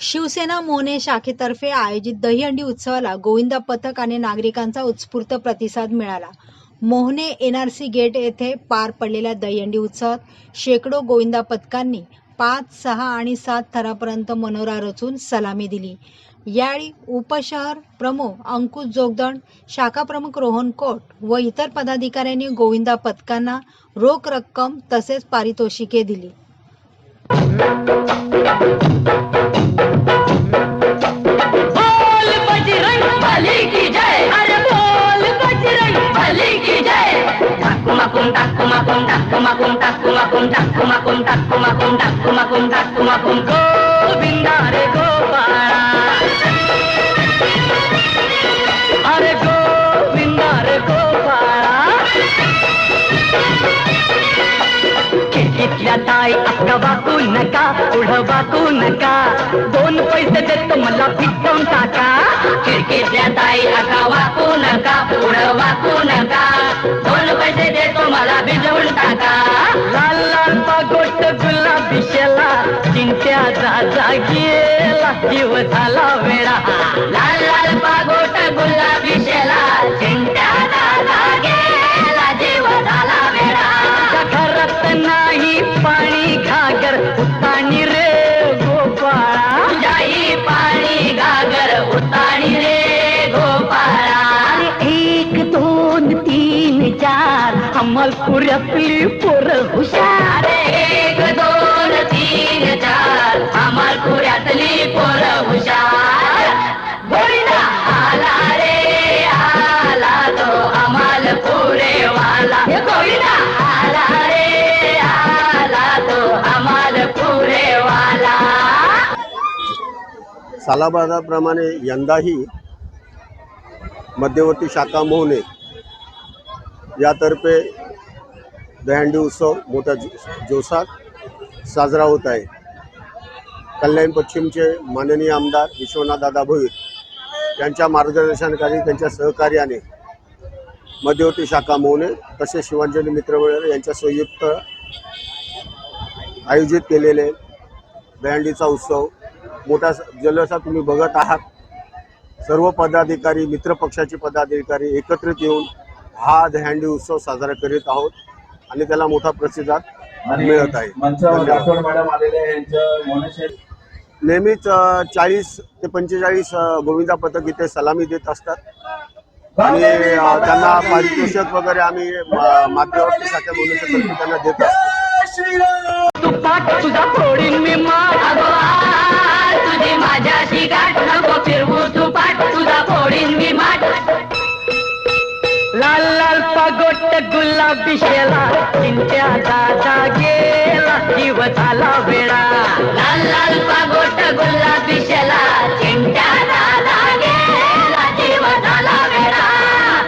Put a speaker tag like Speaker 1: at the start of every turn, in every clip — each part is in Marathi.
Speaker 1: शिवसेना मोने शाखेतर्फे आयोजित दहीहंडी उत्सवाला गोविंदा पथक आणि नागरिकांचा उत्स्फूर्त प्रतिसाद मिळाला. मोहने एनआरसी गेट येथे पार पडलेल्या दहीहंडी उत्सवात शेकडो गोविंदा पथकांनी पाच सहा आणि सात थरापर्यंत मनोरा रचून सलामी दिली. यावेळी उपशहर प्रमुख अंकुश जोगदण शाखा प्रमुख रोहन कोट व इतर पदाधिकाऱ्यांनी गोविंदा पथकांना रोख रक्कम तसेच पारितोषिके दिली.
Speaker 2: kundak kuma kundak kuma kundak kuma kundak kuma kundak kuma kundak kuma kundak Govinda रे गोपाला अरे गोविंदा रे गोपाला खिडकीतल्या ताई अक्कवाकू नका उडवाकू नका दोन पैसे देतो मला फिटवून टाका खिडकीतल्या ताई अक्कवाकू नका उडवाकू नका दोन पैसे देतो मला भिज दादा. लाल लाल पागोट गुलाबी शेला चिंत्याचा जागेला जीव झाला वेळा अमलपुऱ्यातली पोर हुशार. एक दोन तीन चार. अमलपुऱ्यातली पोर हुशार. गोविंदा आला रे आला तो अमलपुरे वाला हे गोविंदा. आला रे आला तो अमलपुरे वाला
Speaker 3: सालाबादाप्रमाणे यंदाही मध्यवर्ती शाखा मोहने यातर्फे दहंडी उत्सव मोठ्या जो जोशात साजरा होत आहे. कल्याण पश्चिमचे माननीय आमदार विश्वनाथदादा भोईर यांच्या मार्गदर्शनाखाली त्यांच्या सहकार्याने मध्यवर्ती शाखा मोहने तसेच शिवांजली मित्रमंडळ यांच्या संयुक्त आयोजित केलेले दहंडीचा उत्सव मोठा जल्लोषात तुम्ही बघत आहात. सर्व पदाधिकारी मित्रपक्षाचे पदाधिकारी एकत्रित येऊन हा दहंडी उत्सव साजरा करीत आहोत. आणि त्याला मोठा प्रतिसाद
Speaker 4: आणि
Speaker 3: मिळत आहे. नेहमीच चाळीस ते पंचेचाळीस गोविंदा पथक इथे सलामी देत असतात. आणि त्यांना पारितोषिक वगैरे आम्ही म- माध्यवर्ती शाखा बोलण्याच्या त्यांना देत असतो.
Speaker 2: गुलाबी शेला चिंत्या दादा गेला जीव झाला वेळा. लाल लाल पागोट गुलाबी शेला दादा गेला जीव झाला वेळा.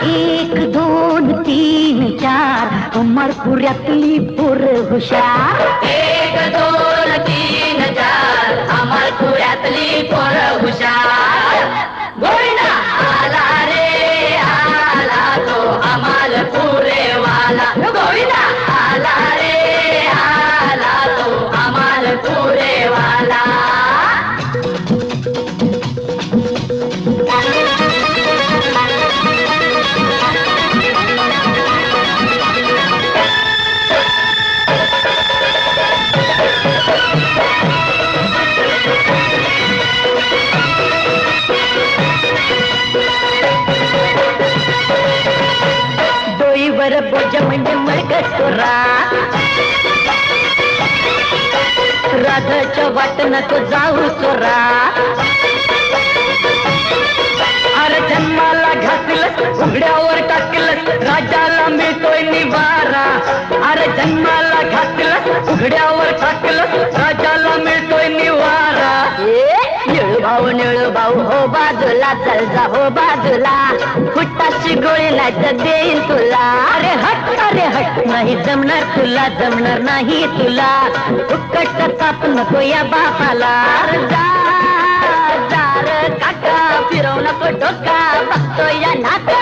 Speaker 2: एक दोन तीन चार अमरपुऱ्यातली पोर हुशार. एक दोन 倒一打。कर बोज म्हणजे मळकसुरा राधाच्या वाटनं तो जाऊ चोरा अरे जन्माला घातलं उघड्यावर टाकलं राजाला मिळतोय निवारा. अरे जन्माला घातलंस उघड्यावर टाकलंस राजा निळ भाऊ हो बाजूला चल जा हो बाजूला. फुटाशी गोळी नाही तर देईन तुला. अरे हट अरे हट नाही जमणार तुला जमणार नाही तुला. फुकट ताप नको या बापाला. अरे जा जा काका फिरवू नको डोका. बघतो या नाका.